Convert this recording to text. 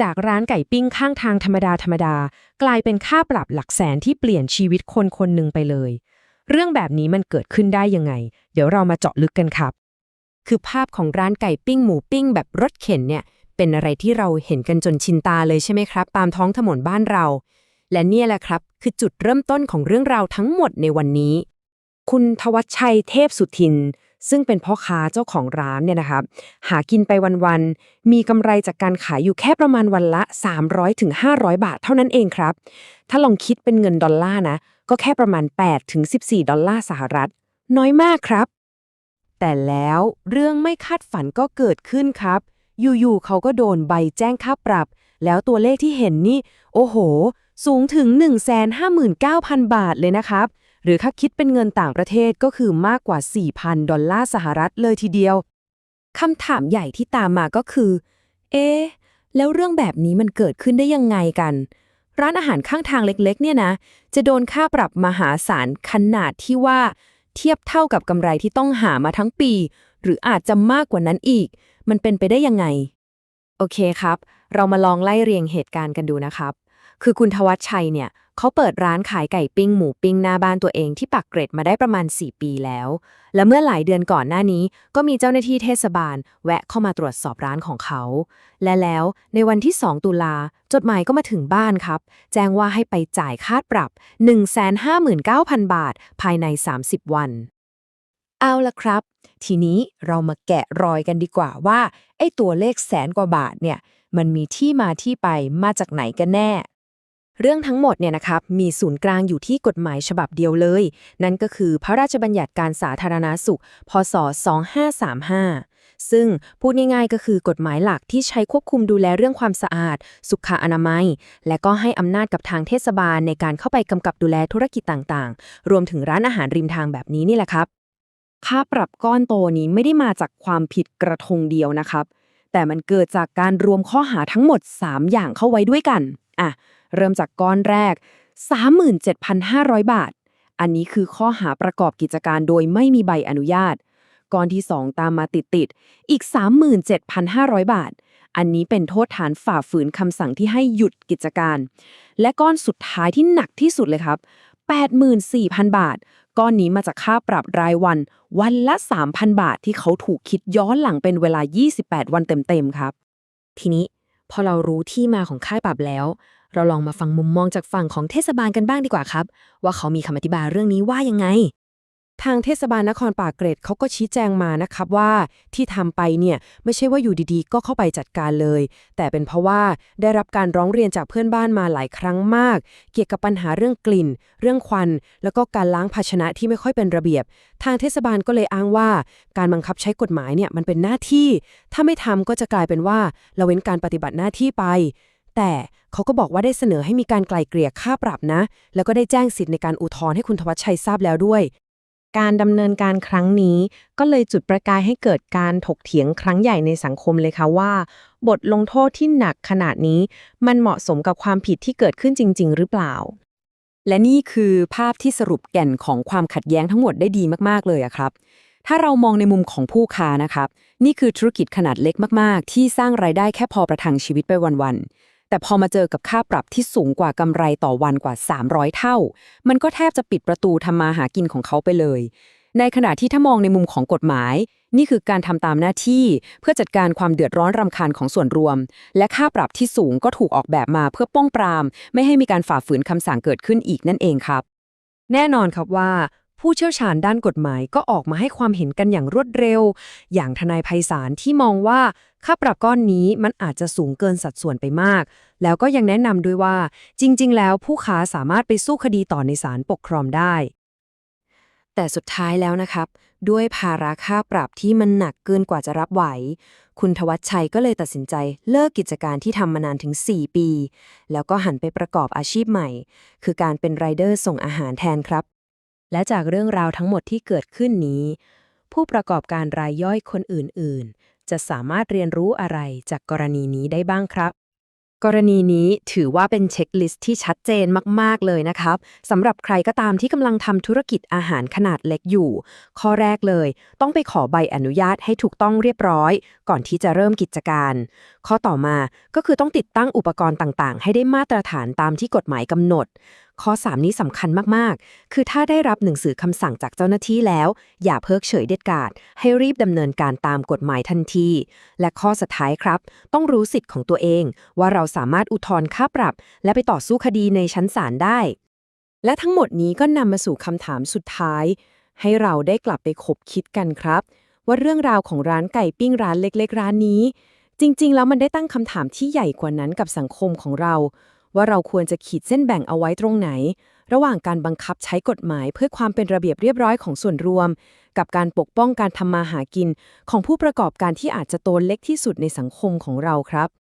จากร้านไก่ปิ้งข้างทางธรรมดาธรรมดากลายเป็นค่าปรับหลักแสนที่เปลี่ยนชีวิตคนคนหนึ่งไปเลย เรื่องแบบนี้มันเกิดขึ้นได้ยังไง เดี๋ยวเรามาเจาะลึกกันครับ คือภาพของร้านไก่ปิ้งหมูปิ้งแบบรถเข็นเนี่ย เป็นอะไรที่เราเห็นกันจนชินตาเลยใช่ไหมครับ ตามท้องถนนบ้านเรา และเนี่ยแหละครับ คือจุดเริ่มต้นของเรื่องราวทั้งหมดในวันนี้ คุณทวัชชัยเทพสุทิน ซึ่งเป็นพ่อค้าเจ้าของร้านเนี่ยนะครับหากินไปวันๆ มีกำไรจากการขายอยู่แค่ประมาณวันละ 300-500ถึง500 บาทเท่านั้นเองครับ ถ้าลองคิดเป็นเงินดอลลาร์นะ ก็แค่ประมาณ8ถึง14ดอลลาร์สหรัฐ น้อยมากครับ แต่แล้วเรื่องไม่คาดฝันก็เกิดขึ้นครับ อยู่ๆเขาก็โดนใบแจ้งค่าปรับ แล้วตัวเลขที่เห็นนี่ โอ้โห สูงถึง 159,000 บาทเลยนะครับ หรือถ้าคิดเป็นเงินต่างประเทศก็คือมากกว่า 4,000 ดอลลาร์สหรัฐเลยทีเดียวคำถามใหญ่ที่ตามมาก็คือ เอ๊ะแล้วเรื่องแบบนี้มันเกิดขึ้นได้ยังไงกัน ร้านอาหารข้างทางเล็กๆ เนี่ยนะ จะโดนค่าปรับมหาศาลขนาดที่ว่า เทียบเท่ากับกำไรที่ต้องหามาทั้งปี หรืออาจจะมากกว่านั้นอีก มันเป็นไปได้ยังไง โอเคครับ เรามาลองไล่เรียงเหตุการณ์กันดูนะครับ คือคุณทวัชชัยเนี่ยเขาเปิดร้านขายไก่ปิ้งหมูปิ้งหน้าบ้านตัวเองที่ปักเกร็ดมาได้ประมาณ 4 ปีแล้ว และเมื่อหลายเดือนก่อนหน้านี้ ก็มีเจ้าหน้าที่เทศบาล แวะเข้ามาตรวจสอบร้านของเขา และแล้วในวันที่ 2 ตุลาจดหมายก็มาถึงบ้านครับ แจ้งว่าให้ไปจ่ายค่าปรับ 159,000 บาท ภายใน 30 วัน เอาละครับ ทีนี้เรามาแกะรอยกันดีกว่าว่าไอ้ตัวเลขแสนกว่าบาทเนี่ยมันมีที่มาที่ไปมาจากไหนกันแน่ เรื่องทั้งหมดเนี่ยนะครับมีศูนย์กลางอยู่ที่กฎหมายฉบับเดียวเลย นั่นก็คือพระราชบัญญัติการสาธารณาสุข พศ 2535 ซึ่งพูดง่ายๆก็คือกฎหมายหลักที่ใช้ควบคุมดูแลเรื่องความสะอาด สุขอนามัย และก็ให้อำนาจกับทางเทศบาลในการเข้าไปกำกับดูแลธุรกิจต่างๆ รวมถึงร้านอาหารริมทางแบบนี้นี่แหละครับ ค่าปรับก้อนโตนี้ไม่ได้มาจากความผิดกระทงเดียวนะครับ แต่มันเกิดจากการรวมข้อหาทั้งหมด 3 อย่างเข้าไว้ด้วยกันอะ เริ่มจากก้อนแรก 37,500 บาท อันนี้คือข้อหาประกอบกิจการโดยไม่มีใบอนุญาต ก้อนที่ 2 ตามมาติดๆอีก 37,500 บาท อันนี้เป็นโทษฐานฝ่าฝืนคำสั่งที่ให้หยุดกิจการ และก้อนสุดท้ายที่หนักที่สุดเลยครับ 84,000 บาท ก้อนนี้มาจากค่าปรับรายวัน วันละ 3,000 บาทที่เขาถูกคิดย้อนหลังเป็นเวลา 28 วันเต็มๆครับ ทีนี้พอเรารู้ที่มาของค่าปรับแล้ว เราลองมาฟังมุมมองจากฝั่งของเทศบาลกันบ้างดีกว่าครับ ว่าเขามีคำอธิบายเรื่องนี้ว่ายังไง ทางเทศบาลนครปากเกร็ดเขาก็ชี้แจงมานะครับว่าที่ทำไปเนี่ยไม่ใช่ว่าอยู่ดีๆ ก็เข้าไปจัดการเลย แต่เป็นเพราะว่าได้รับการร้องเรียนจากเพื่อนบ้านมาหลายครั้งมาก เกี่ยวกับปัญหาเรื่องกลิ่น เรื่องควัน แล้วก็การล้างภาชนะที่ไม่ค่อยเป็นระเบียบ ทางเทศบาลก็เลยอ้างว่า การบังคับใช้กฎหมายเนี่ยมันเป็นหน้าที่ ถ้าไม่ทำก็จะกลายเป็นว่าเราเว้นการปฏิบัติหน้าที่ไป แต่เขาก็บอกว่าได้เสนอให้มีการไกล่เกลี่ยค่าปรับนะ แล้วก็ได้แจ้งสิทธิ์ในการอุทธรณ์ให้คุณทวัชชัยทราบแล้วด้วย การดำเนินการครั้งนี้ ก็เลยจุดประกายให้เกิดการถกเถียงครั้งใหญ่ในสังคมเลยค่ะว่า บทลงโทษที่หนักขนาดนี้ มันเหมาะสมกับความผิดที่เกิดขึ้นจริง ๆ หรือเปล่า และนี่คือภาพที่สรุปแก่นของความขัดแย้งทั้งหมดได้ดีมากๆเลยครับถ้าเรามองในมุมของผู้ค้านะครับ นี่คือธุรกิจขนาดเล็กมาก ๆ ที่สร้างรายได้แค่พอประทังชีวิตไปวัน ๆ แต่พอมาเจอกับค่าปรับที่สูงกว่ากำไรต่อวันกว่า 300 เท่า มันก็แทบจะปิดประตูทำมาหากินของเขาไปเลย ในขณะที่ถ้ามองในมุมของกฎหมาย นี่คือการทำตามหน้าที่ เพื่อจัดการความเดือดร้อนรำคาญของส่วนรวม และค่าปรับที่สูงก็ถูกออกแบบมาเพื่อป้องปราม ไม่ให้มีการฝ่าฝืนคำสั่งเกิดขึ้นอีกนั่นเองครับ แน่นอนครับว่า ผู้เชี่ยวชาญด้านกฎหมายก็ออกมาให้ความเห็นกันอย่างรวดเร็ว อย่างทนายไพศาลที่มองว่าค่าปรับก้อนนี้มันอาจจะสูงเกินสัดส่วนไปมาก แล้วก็ยังแนะนำด้วยว่า จริง ๆ แล้วผู้ค้าสามารถไปสู้คดีต่อในศาลปกครองได้ แต่สุดท้ายแล้วนะครับ ด้วยภาระค่าปรับที่มันหนักเกินกว่าจะรับไหว คุณทวัชชัยก็เลยตัดสินใจเลิกกิจการที่ทำมานานถึง 4 ปี แล้วก็หันไปประกอบอาชีพใหม่ คือการเป็นไรเดอร์ส่งอาหารแทนครับ และจากเรื่องราวทั้งหมดที่เกิดขึ้นนี้ ผู้ประกอบการรายย่อยคนอื่น ๆ จะสามารถเรียนรู้อะไรจากกรณีนี้ได้บ้างครับกรณีนี้ถือว่าเป็นเช็คลิสต์ที่ชัดเจนมาก ๆ เลยนะครับสำหรับใครก็ตามที่กำลังทำธุรกิจอาหารขนาดเล็กอยู่ ข้อแรกเลย ต้องไปขอใบอนุญาตให้ถูกต้องเรียบร้อย ก่อนที่จะเริ่มกิจการ ข้อต่อมาก็คือต้องติดตั้งอุปกรณ์ต่าง ๆ ให้ได้มาตรฐานตามที่กฎหมายกำหนด ข้อ 3 นี้สำคัญมากๆ คือถ้าได้รับหนังสือคำสั่งจากเจ้าหน้าที่แล้ว อย่าเพิกเฉยเด็ดขาด ให้รีบดำเนินการตามกฎหมายทันที และข้อสุดท้ายครับ ต้องรู้สิทธิ์ของตัวเอง ว่าเราสามารถอุทธรณ์ค่าปรับ และไปต่อสู้คดีในชั้นศาลได้ และทั้งหมดนี้ก็นำมาสู่คำถามสุดท้าย ให้เราได้กลับไปคบคิดกันครับ ว่าเรื่องราวของร้านไก่ปิ้งร้านเล็ก ๆ ร้านนี้ จริง ๆ แล้วมันได้ตั้งคำถามที่ใหญ่กว่านั้นกับสังคมของเรา ว่าเราควรจะขีดเส้นแบ่งเอาไว้ตรงไหน ระหว่างการบังคับใช้กฎหมายเพื่อความเป็นระเบียบเรียบร้อยของส่วนรวม กับการปกป้องการทำมาหากินของผู้ประกอบการที่อาจจะโตเล็กที่สุดในสังคมของเราครับ